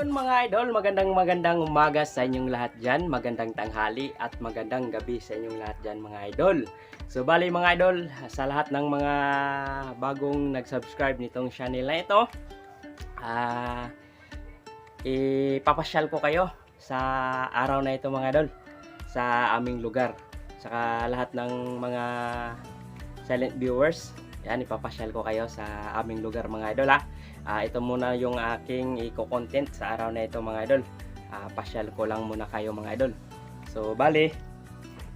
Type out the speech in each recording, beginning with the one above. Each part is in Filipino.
Ayun mga idol, magandang magandang umaga sa inyong lahat dyan, magandang tanghali at magandang gabi sa inyong lahat dyan mga idol. So bali mga idol, sa lahat ng mga bagong nag-subscribe nitong channel na ito, ah ipapasyal ko kayo sa araw na ito mga idol, sa aming lugar. Saka lahat ng mga silent viewers, yan ipapasyal ko kayo sa aming lugar mga idol ha. Ah, ito muna yung aking i-content sa araw na ito mga idol. Ah, pasyal ko lang muna kayo mga idol. So, bali,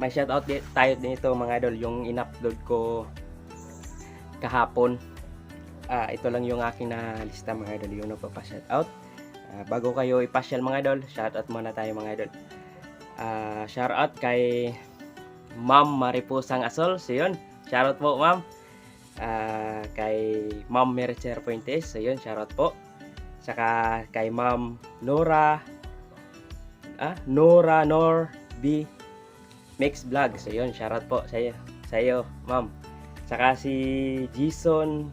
may shoutout di- tayo dito mga idol. Yung in-upload ko kahapon. Ah, ito lang yung aking nalista mga idol. Yung nagpapa-shoutout. Ah, bago kayo ipasyal mga idol, shoutout muna tayo mga idol. Ah, shoutout kay Ma'am Maripusang Asol. So, yun. Shoutout po, Ma'am ah, kay Ma'am Mercer Fuentes. So yun, shoutout po. Saka kay Ma'am Nora ah, Nora Nor B Mix Vlog. So yun, shoutout po sa iyo, sa iyo, Ma'am. Saka si Jason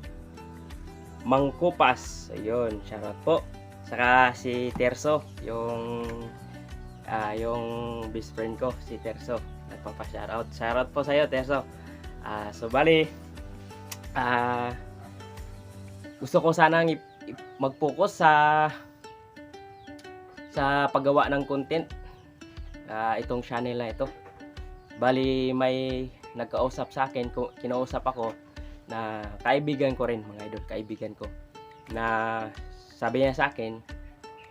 Mangkupas. So yun, shoutout po. Saka si Terso, yung ah, yung best friend ko, si Terso. Nagpapa-shoutout. Shoutout po sa iyo, Terso. Ah, so bali, ah gusto ko sanang mag-focus sa sa paggawa ng content ah, itong channel na ito. Bali may nagkausap sa akin, kinausap ako na kaibigan ko rin, mga idol, kaibigan ko. Na sabi niya sa akin,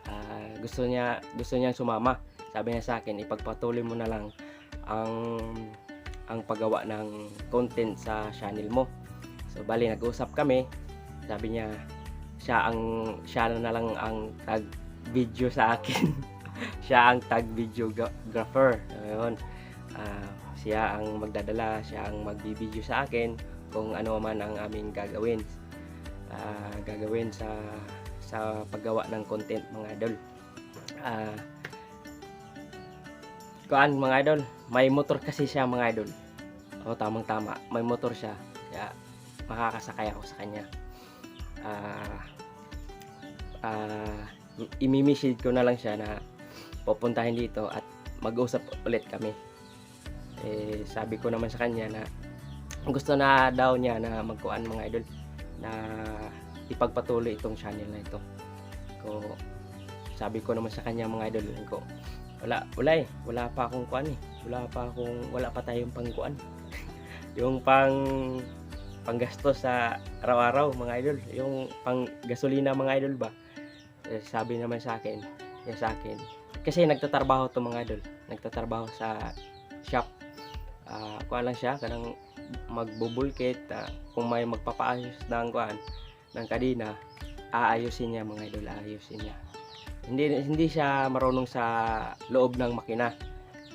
ah, gusto niya gusto niyang sumama. Sabi niya sa akin, ipagpatuloy mo na lang ang ang paggawa ng content sa channel mo. So bali nag-usap kami. Sabi niya siya ang siya na lang ang tag video sa akin. siya ang tag videographer. Ayun. Ah, siya ang magdadala, siya ang magbibideo sa akin kung ano man ang aming gagawin. Ah, gagawin sa sa paggawa ng content mga idol. Ah, kuan mga idol, may motor kasi siya mga idol. O tamang tama, may motor siya. Kaya makakasakay ako sa kanya. Ah ah imimessage ko na lang siya na pupuntahin dito at mag-usap ulit kami. Eh, sabi ko naman sa kanya na gusto na daw niya na magkuan mga idol na ipagpatuloy itong channel na ito. Ko sabi ko naman sa kanya mga idol ko wala wala eh wala pa akong kuan eh wala pa akong wala pa tayong pangkuan yung pang panggastos sa araw-araw mga idol. Yung pang gasolina mga idol ba? Eh, sabi naman sa akin yan sa akin. Kasi nagtatrabaho to mga idol. Nagtatrabaho sa shop. Ah kuan lang siya kanang magbubulkit ah, kung may magpapaayos ng kuan ng kadina aayusin niya mga idol aayusin niya. Hindi hindi siya marunong sa loob ng makina.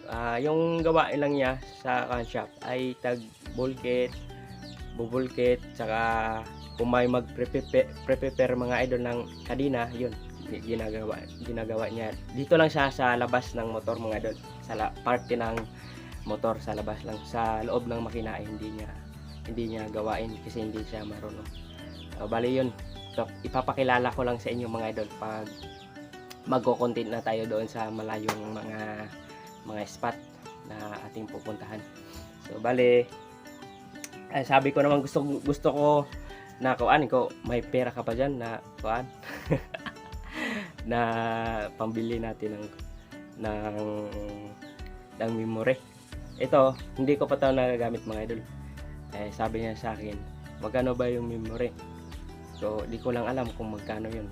Ah, yung gawain lang niya sa kan shop ay tag bulkit bubulkit saka kung may mag prepare mga idol ng kadina yun gi- ginagawa ginagawa niya. Dito lang siya sa labas ng motor mga idol. Sa la, parte ng motor sa labas lang. Sa loob ng makina ay hindi niya hindi niya gawain kasi hindi siya marunong. So, bali yun. So, ipapakilala ko lang sa inyo mga idol pag magko-content na tayo doon sa malayong mga mga spot na ating pupuntahan. So bale ay sabi ko naman gusto gusto ko na kuan ko may pera ka pa diyan na kuan na pambili natin ng ng ng memory. Ito, hindi ko pa ito nagagamit mga idol. Eh, sabi niya sa akin, magkano ba yung memory? So, di ko lang alam kung magkano yun.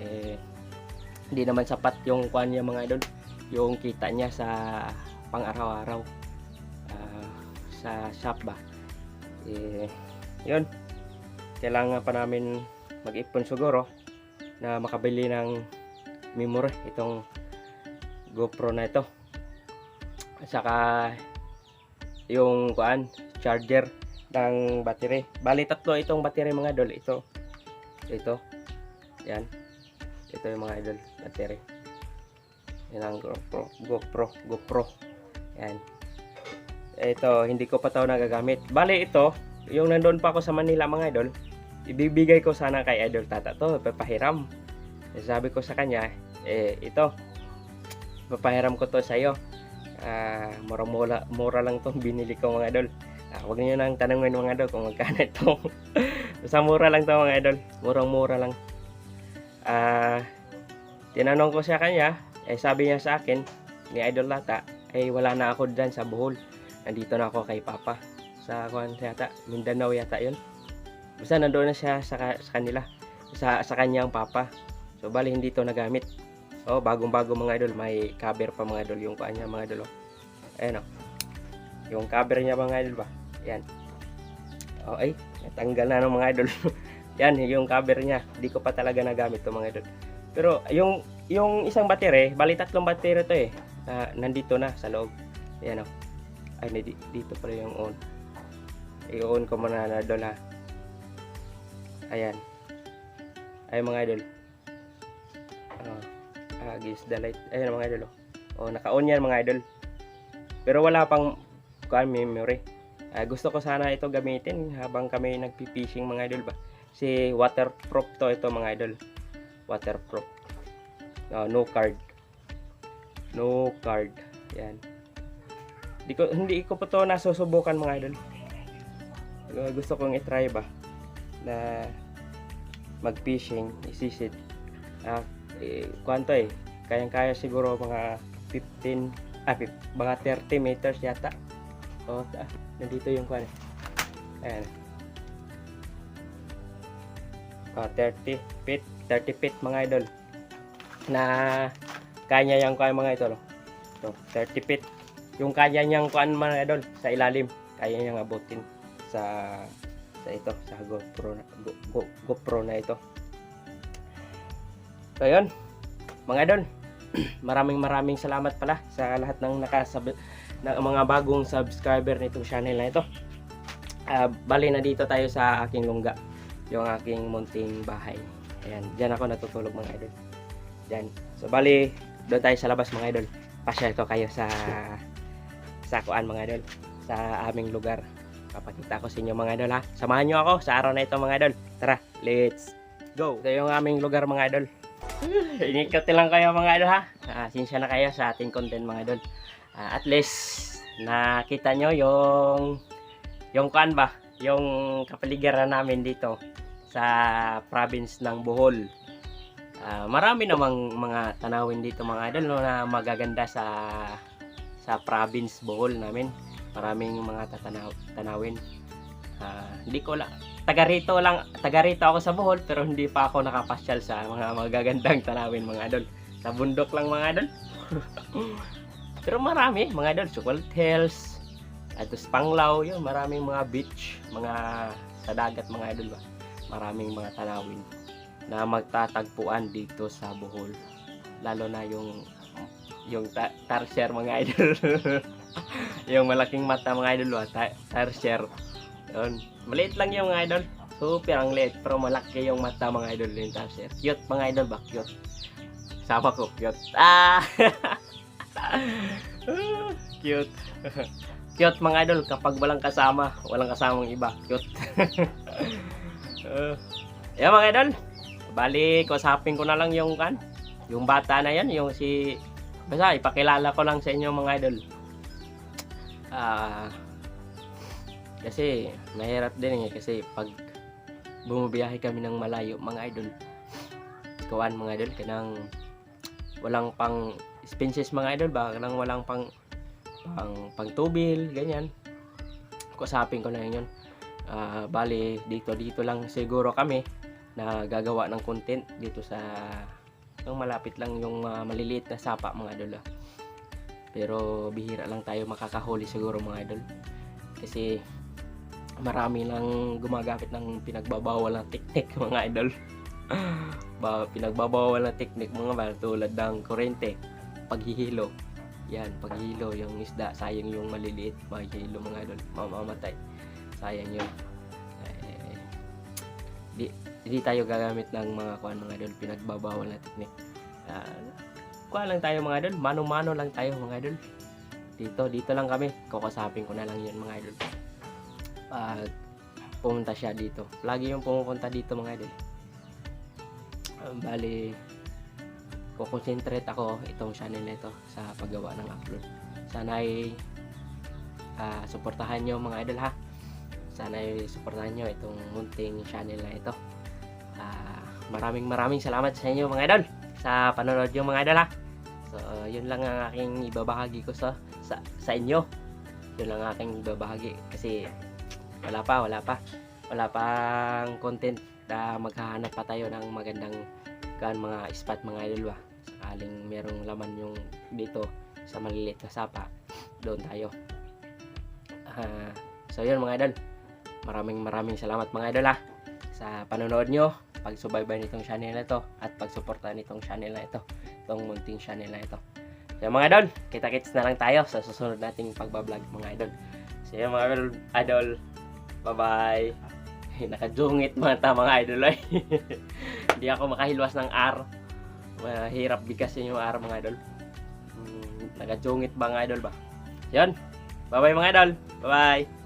Eh, hindi naman sapat yung kuan niya mga idol yung kita niya sa pang-araw-araw ah, sa shop ba eh yun. Kailangan pa namin mag-ipon siguro na makabili ng memory itong GoPro na ito. At saka yung kuan charger ng battery. Bali tatlo itong battery mga idol. Ito ito. Yan. Ito yung mga idol battery. Yan ang GoPro GoPro GoPro. Yan ito hindi ko pa to nagagamit bali ito yung nandoon pa ako sa Manila mga idol ibibigay ko sana kay idol tata to papahiram sabi ko sa kanya, eh, ito, papahiram ko to sa iyo. Ah, mura-mura mura lang tong binili ko mga idol. Ah, wag niyo nang tanungin mga idol kung magkano ito. Basta mura lang to mga idol. Murang-mura lang. Ah, tinanong ko sa kanya, eh sabi niya sa akin, ni Idol Lata, eh wala na ako dyan sa Bohol. Nandito na ako kay Papa. Sa kuan yata, Mindanao yata 'yun. Basta nandoon na siya sa, sa kanila. Sa, sa kanyang papa. So, bali hindi to nagamit. Oh, bagong-bago mga idol. May cover pa mga idol. Yung kuan niya mga idol. Oh. Ayan oh. Yung cover niya mga idol ba? Yan. Oh, ay. Natanggal na ng mga idol. Yan, yung cover niya. Hindi ko pa talaga nagamit to mga idol. Pero, yung, yung isang battery, bali tatlong battery to eh. Na, nandito na sa loob. Ayan oh. Ay, hindi, dito pala yung on. I-on ko muna na idol ha. Ayan. Ay mga idol. Ah, ah, against the light. Ayan mga idol. Oh, oh naka-on yan mga idol. Pero wala pang kuan memory. Ah, gusto ko sana ito gamitin habang kami nagpi-fishing mga idol ba. Si waterproof to ito mga idol. Waterproof. Ah, no card. No card. Yan. Di ko hindi ko pa to nasusubukan mga idol. Gusto kong i-try ba na mag-fishing, isisid. Ah, eh, kwanto eh. Kayang-kaya siguro mga 15, ah, mga 30 meters yata. O, ah, nandito yung kwan. eh. Ayan. Ah, 30 feet, 30 feet mga idol. Na kanya yung kaya mga idol. So, 30 feet. Yung kaya niyang kuan mga idol sa ilalim, kaya niyang abutin sa sa ito sa GoPro na, Go, Go, GoPro na ito. So yun, mga idol, maraming maraming salamat pala sa lahat ng nakasab ng mga bagong subscriber nitong channel na ito. Ah, bali na dito tayo sa aking lungga, yung aking munting bahay. Ayan, diyan ako natutulog mga idol. Diyan. So bali, doon tayo sa labas mga idol. Pasya ko kayo sa sa kuan mga idol, sa aming lugar papakita ko sa inyo mga idol ha. Samahan nyo ako sa araw na ito mga idol. Tara, let's go. Ito yung aming lugar mga idol. Inikot lang kayo mga idol ha. Ah, sinsya na kayo sa ating content mga idol. Ah, at least nakita nyo yung yung kuan ba? Yung kapaligiran namin dito sa province ng Bohol. Ah, marami namang mga tanawin dito mga idol no, na magaganda sa sa province Bohol namin maraming mga tatanaw tanawin. Ah, hindi ko lang taga rito lang, taga rito ako sa Bohol pero hindi pa ako nakapasyal sa mga magagandang tanawin mga idol. Sa bundok lang mga idol. pero marami mga idol, Sukwal Hills, at Panglao, yun, maraming mga beach, mga sa dagat mga idol ba. Maraming mga tanawin na magtatagpuan dito sa Bohol. Lalo na yung yung ta- tarsier mga idol. yung malaking mata mga idol, ah, ta- tarsier. Yun. Maliit lang yung mga idol. Super ang liit, pero malaki yung mata mga idol yung tarsier. Cute mga idol ba? Cute. Sama ko, cute. Ah! cute. cute mga idol kapag walang kasama, walang kasamang iba. Cute. uh, yan mga idol. Bali, kusapin ko na lang yung kan. Yung bata na yan, yung si Basta ipakilala ko lang sa inyo mga idol. Ah kasi mahirap din eh kasi pag bumabiyahe kami ng malayo mga idol. Kawan mga idol kanang walang pang expenses mga idol ba kanang walang pang pang pang tubil ganyan. Kusapin ko na yun. Ah bali dito dito lang siguro kami na gagawa ng content dito sa yung malapit lang yung ah, maliliit na sapa mga idol ah. Pero bihira lang tayo makakahuli siguro mga idol. Kasi marami lang gumagamit ng pinagbabawal na teknik mga idol. ba pinagbabawal na teknik mga ba tulad ng kurente, paghihilo. Yan, paghihilo yung isda, sayang yung maliliit, maghihilo mga idol, mamamatay. Sayang yun. Eh, di, hindi tayo gagamit ng mga kuan mga idol, pinagbabawal na teknik. Ah, kuha lang tayo mga idol, mano-mano lang tayo mga idol. Dito, dito lang kami. Kukasapin ko na lang yun mga idol. Pag pumunta siya dito. Lagi yung pumupunta dito mga idol. Um, bali, nagko-concentrate ako itong channel na ito sa paggawa ng upload. Sana ay ah, suportahan nyo mga idol ha. Sana ay suportahan nyo itong munting channel na ito. Maraming maraming salamat sa inyo mga idol sa panonood nyo mga idol ha. So, yun lang ang aking ibabahagi ko sa sa, sa inyo. Yun lang ang aking ibabahagi kasi wala pa, wala pa. Wala pang content na maghahanap pa tayo ng magandang kan mga spot mga idol ba. Sakaling merong laman yung dito sa maliliit na sapa, doon tayo. Ah, so yun mga idol. Maraming maraming salamat mga idol ha sa panonood nyo, pagsubaybay nitong channel na ito at pagsuporta nitong channel na ito, itong munting channel na ito. So mga idol, kita-kits na lang tayo sa susunod nating pagbablog mga idol. So yun mga idol, bye-bye. Nakajungit mga mga idol ay. Hindi ako makahilwas ng R. Mahirap bigkasin yung R mga idol. Hmm, ba mga idol ba? Yan. Bye-bye mga idol. Bye-bye.